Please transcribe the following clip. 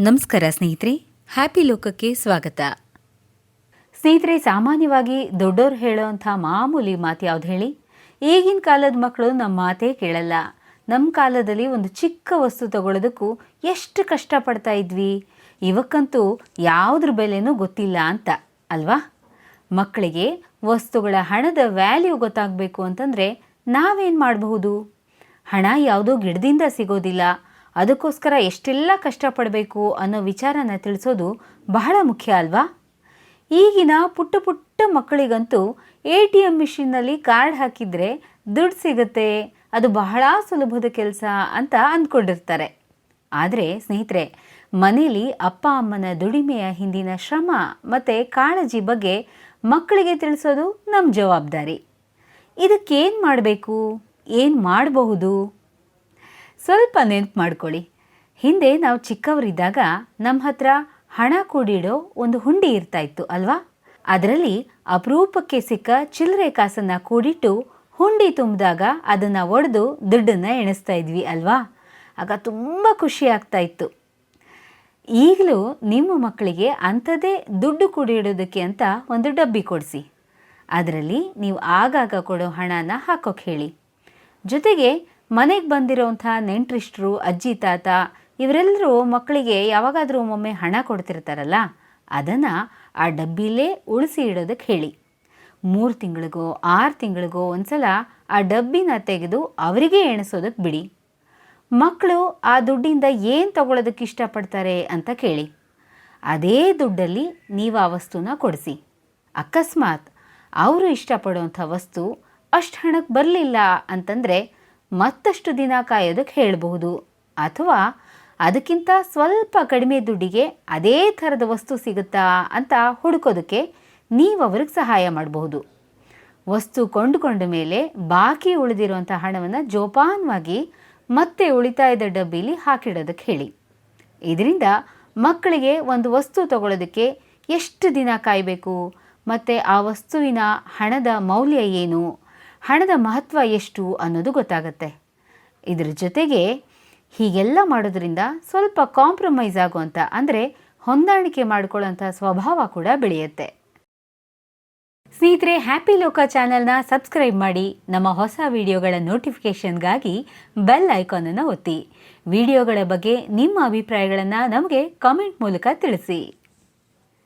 ನಮಸ್ಕಾರ ಸ್ನೇಹಿತರೆ ಹ್ಯಾಪಿ ಲೋಕಕ್ಕೆ ಸ್ವಾಗತ. ಸ್ನೇಹಿತರೆ, ಸಾಮಾನ್ಯವಾಗಿ ದೊಡ್ಡೋರು ಹೇಳೋವಂಥ ಮಾಮೂಲಿ ಮಾತು ಯಾವ್ದು ಹೇಳಿ? ಈಗಿನ ಕಾಲದ ಮಕ್ಕಳು ನಮ್ಮ ಮಾತೇ ಕೇಳಲ್ಲ. ನಮ್ಮ ಕಾಲದಲ್ಲಿ ಒಂದು ಚಿಕ್ಕ ವಸ್ತು ತಗೊಳ್ಳೋದಕ್ಕೂ ಎಷ್ಟು ಕಷ್ಟಪಡ್ತಾ ಇದ್ವಿ? ಇವಕ್ಕಂತೂ ಯಾವುದ್ರ ಬೆಲೆನೂ ಗೊತ್ತಿಲ್ಲ ಅಂತ, ಅಲ್ವಾ? ಮಕ್ಕಳಿಗೆ ವಸ್ತುಗಳ ಹಣದ ವ್ಯಾಲ್ಯೂ ಗೊತ್ತಾಗಬೇಕು ಅಂತಂದರೆ ನಾವೇನು ಮಾಡಬಹುದು? ಹಣ ಯಾವುದೋ ಗಿಡದಿಂದ ಸಿಗೋದಿಲ್ಲ. ಅದಕ್ಕೋಸ್ಕರ ಎಷ್ಟೆಲ್ಲ ಕಷ್ಟಪಡಬೇಕು ಅನ್ನೋ ವಿಚಾರನ ತಿಳಿಸೋದು ಬಹಳ ಮುಖ್ಯ ಅಲ್ವಾ? ಈಗಿನ ಪುಟ್ಟ ಪುಟ್ಟ ಮಕ್ಕಳಿಗಂತೂ ಎ ಟಿ ಎಂ ಮಿಷಿನ್ನಲ್ಲಿ ಕಾರ್ಡ್ ಹಾಕಿದರೆ ದುಡ್ಡು ಸಿಗುತ್ತೆ, ಅದು ಬಹಳ ಸುಲಭದ ಕೆಲಸ ಅಂತ ಅಂದ್ಕೊಂಡಿರ್ತಾರೆ. ಆದರೆ ಸ್ನೇಹಿತರೆ, ಮನೇಲಿ ಅಪ್ಪ ಅಮ್ಮನ ದುಡಿಮೆಯ ಹಿಂದಿನ ಶ್ರಮ ಮತ್ತು ಕಾಳಜಿ ಬಗ್ಗೆ ಮಕ್ಕಳಿಗೆ ತಿಳಿಸೋದು ನಮ್ಮ ಜವಾಬ್ದಾರಿ. ಇದಕ್ಕೇನು ಮಾಡಬೇಕು? ಏನು ಮಾಡಬಹುದು? ಸ್ವಲ್ಪ ನೆನಪು ಮಾಡ್ಕೊಳ್ಳಿ. ಹಿಂದೆ ನಾವು ಚಿಕ್ಕವರಿದ್ದಾಗ ನಮ್ಮ ಹತ್ರ ಹಣ ಕೂಡಿಡೋ ಒಂದು ಹುಂಡಿ ಇರ್ತಾ ಇತ್ತು ಅಲ್ವಾ? ಅದರಲ್ಲಿ ಅಪರೂಪಕ್ಕೆ ಸಿಕ್ಕ ಚಿಲ್ಲರೆ ಕಾಸನ್ನು ಕೂಡಿಟ್ಟು ಹುಂಡಿ ತುಂಬಿದಾಗ ಅದನ್ನು ಒಡೆದು ದುಡ್ಡನ್ನು ಎಣಿಸ್ತಾ ಇದ್ವಿ ಅಲ್ವಾ? ಆಗ ತುಂಬ ಖುಷಿ ಆಗ್ತಾ ಇತ್ತು. ಈಗಲೂ ನಿಮ್ಮ ಮಕ್ಕಳಿಗೆ ಅಂಥದ್ದೇ ದುಡ್ಡು ಕೂಡಿಡೋದಕ್ಕೆ ಅಂತ ಒಂದು ಡಬ್ಬಿ ಕೊಡಿಸಿ. ಅದರಲ್ಲಿ ನೀವು ಆಗಾಗ ಕೊಡೋ ಹಣನ ಹಾಕೋಕೆ ಹೇಳಿ. ಜೊತೆಗೆ ಮನೆಗೆ ಬಂದಿರೋಂಥ ನೆಂಟ್ರಿಷ್ಟರು, ಅಜ್ಜಿ, ತಾತ ಇವರೆಲ್ಲರೂ ಮಕ್ಕಳಿಗೆ ಯಾವಾಗಾದರೂ ಒಮ್ಮೊಮ್ಮೆ ಹಣ ಕೊಡ್ತಿರ್ತಾರಲ್ಲ, ಅದನ್ನು ಆ ಡಬ್ಬಿಲೇ ಉಳಿಸಿ ಇಡೋದಕ್ಕೆ ಹೇಳಿ. ಮೂರು ತಿಂಗಳಿಗೋ, ಆರು ತಿಂಗಳಿಗೋ ಒಂದ್ಸಲ ಆ ಡಬ್ಬಿನ ತೆಗೆದು ಅವರಿಗೆ ಎಣಿಸೋದಕ್ಕೆ ಬಿಡಿ. ಮಕ್ಕಳು ಆ ದುಡ್ಡಿಂದ ಏನು ತಗೊಳ್ಳೋದಕ್ಕೆ ಇಷ್ಟಪಡ್ತಾರೆ ಅಂತ ಕೇಳಿ. ಅದೇ ದುಡ್ಡಲ್ಲಿ ನೀವು ಆ ವಸ್ತುನ ಕೊಡಿಸಿ. ಅಕಸ್ಮಾತ್ ಅವರು ಇಷ್ಟಪಡುವಂಥ ವಸ್ತು ಅಷ್ಟು ಹಣಕ್ಕೆ ಬರಲಿಲ್ಲ ಅಂತಂದರೆ ಮತ್ತಷ್ಟು ದಿನ ಕಾಯೋದಕ್ಕೆ ಹೇಳಬಹುದು. ಅಥವಾ ಅದಕ್ಕಿಂತ ಸ್ವಲ್ಪ ಕಡಿಮೆ ದುಡ್ಡಿಗೆ ಅದೇ ಥರದ ವಸ್ತು ಸಿಗುತ್ತಾ ಅಂತ ಹುಡುಕೋದಕ್ಕೆ ನೀವು ಅವ್ರಿಗೆ ಸಹಾಯ ಮಾಡಬಹುದು. ವಸ್ತು ಕೊಂಡುಕೊಂಡ ಮೇಲೆ ಬಾಕಿ ಉಳಿದಿರುವಂಥ ಹಣವನ್ನು ಜೋಪಾನವಾಗಿ ಮತ್ತೆ ಉಳಿತಾಯದ ಡಬ್ಬಿಲಿ ಹಾಕಿಡೋದಕ್ಕೆ ಹೇಳಿ. ಇದರಿಂದ ಮಕ್ಕಳಿಗೆ ಒಂದು ವಸ್ತು ತಗೊಳ್ಳೋದಕ್ಕೆ ಎಷ್ಟು ದಿನ ಕಾಯಬೇಕು? ಮತ್ತು ಆ ವಸ್ತುವಿನ ಹಣದ ಮೌಲ್ಯ ಏನು? ಹಣದ ಮಹತ್ವ ಎಷ್ಟು ಅನ್ನೋದು ಗೊತ್ತಾಗುತ್ತೆ. ಇದರ ಜೊತೆಗೆ ಹೀಗೆಲ್ಲ ಮಾಡೋದ್ರಿಂದ ಸ್ವಲ್ಪ ಕಾಂಪ್ರಮೈಸ್ ಆಗುವಂಥ ಅಂದರೆ ಹೊಂದಾಣಿಕೆ ಮಾಡಿಕೊಳ್ಳುವಂಥ ಸ್ವಭಾವ ಕೂಡ ಬೆಳೆಯುತ್ತೆ. ಸ್ನೇಹಿತರೆ ಹ್ಯಾಪಿ ಲೋಕ ಚಾನೆಲ್ನ ಸಬ್ಸ್ಕ್ರೈಬ್ ಮಾಡಿ, ನಮ್ಮ ಹೊಸ ವಿಡಿಯೋಗಳ ನೋಟಿಫಿಕೇಷನ್ಗಾಗಿ ಬೆಲ್ ಐಕಾನನ್ನು ಒತ್ತಿ. ವಿಡಿಯೋಗಳ ಬಗ್ಗೆ ನಿಮ್ಮ ಅಭಿಪ್ರಾಯಗಳನ್ನು ನಮಗೆ ಕಾಮೆಂಟ್ ಮೂಲಕ ತಿಳಿಸಿ.